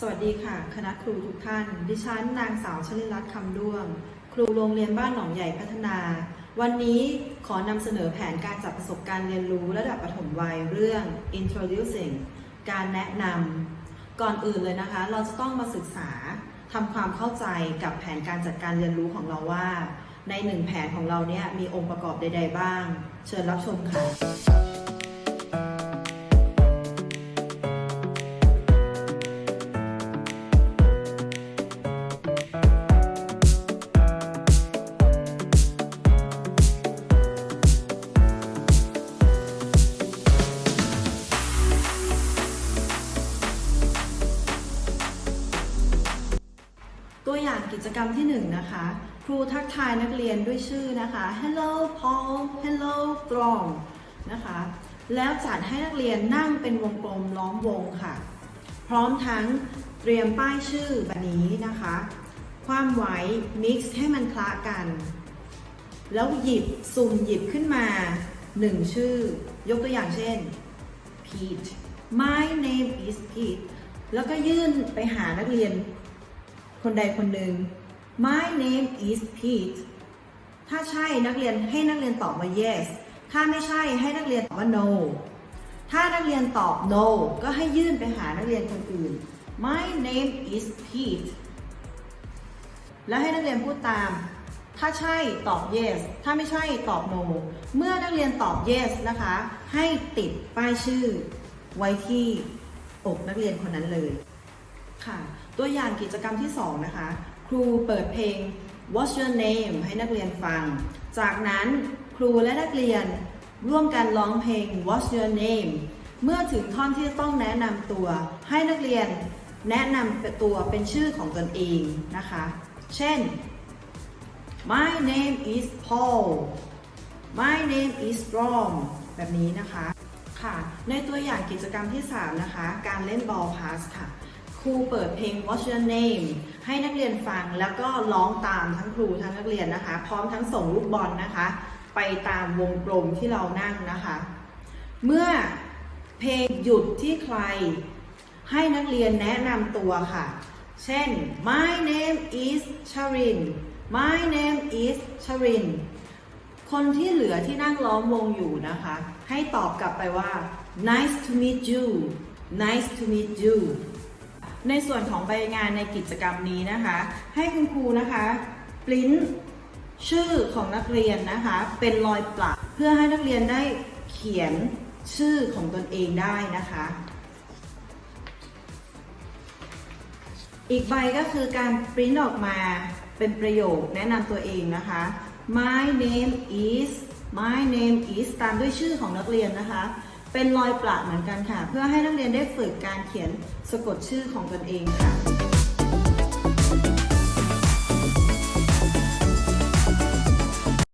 สวัสดีค่ะ คณะครูทุกท่าน ดิฉันนางสาวชลินรัตน์คำด้วง ครูโรงเรียนบ้านหนองใหญ่พัฒนา วันนี้ขอนำเสนอแผนการจัดประสบการณ์เรียนรู้ระดับประถมวัยเรื่อง introducing การแนะนำก่อนอื่นเลยนะคะ เราจะต้องมาศึกษาทำความเข้าใจกับแผนการจัดการเรียนรู้ของเราว่า ในหนึ่งแผนของเราเนี่ยมีองค์ประกอบใด ๆ บ้าง เชิญรับชมค่ะ กิจกรรมที่หนึ่งนะคะ ครูทักทายนักเรียนด้วยชื่อนะคะ Hello Paul Hello Throng นะคะ แล้วจัดให้นักเรียนนั่งเป็นวงกลมล้อมวงค่ะ พร้อมทั้งเตรียมป้ายชื่อแบบนี้นะคะ ความไว้ mix ให้มันคละกัน แล้วหยิบสุ่มหยิบขึ้นมาหนึ่งชื่อ ยกตัวอย่างเช่น Pete My name is Pete แล้วก็ยื่นไปหานักเรียน คนใดคนหนึ่ง My name is Pete ถ้าใช่นักเรียนให้นักเรียนตอบว่า yes ถ้าไม่ใช่ให้นักเรียนตอบว่า no ถ้านักเรียนตอบ no ก็ให้ยื่นไปหานักเรียนคนอื่น My name is Pete แล้วให้นักเรียนพูดตาม ถ้าใช่ตอบ yes ถ้าไม่ใช่ตอบ no เมื่อนักเรียนตอบ yes นะคะ ให้ติดป้ายชื่อไว้ที่อกนักเรียนคนนั้นเลย ค่ะ ตัวอย่างกิจกรรมที่ 2 นะคะ ครูเปิดเพลง What's Your Name ให้นักเรียนฟัง จากนั้นครูและนักเรียนร่วมกันร้องเพลง What's Your Name เมื่อถึงท่อนที่ต้องแนะนำตัว ให้นักเรียนแนะนำตัวเป็นชื่อของตนเองนะคะ เช่น My name is Paul My name is Rom แบบนี้นะคะ ค่ะ ในตัวอย่างกิจกรรมที่ 3 นะคะ การเล่นบอลพาสค่ะ รูเปิดเพลง What's Your Name ให้นักเรียนฟังแล้วก็ร้องตามทั้งครูทั้งนักเรียนนะคะ พร้อมทั้งส่งลูกบอลนะคะ ไปตามวงกลมที่เรานั่งนะคะ เมื่อเพลงหยุดที่ใคร ให้นักเรียนแนะนำตัวค่ะ เช่น My name is Charin My name is Charin คนที่เหลือที่นั่งล้อมวงอยู่นะคะ ให้ตอบกลับไปว่า nice to meet you nice to meet you ในส่วนของใบงานในกิจกรรมนี้นะคะ ให้คุณครูนะคะปริ้นชื่อของนักเรียนนะคะ เป็นรอยปลักเพื่อให้นักเรียนได้เขียนชื่อของตนเองได้นะคะ อีกใบก็คือการปริ้นออกมาเป็นประโยคแนะนำตัวเองนะคะ My name is My name is ตามด้วยชื่อของนักเรียนนะคะ เป็นรอยประเหมือนกันค่ะ เพื่อให้นักเรียนได้ฝึกการเขียนสะกดชื่อของตนเองค่ะ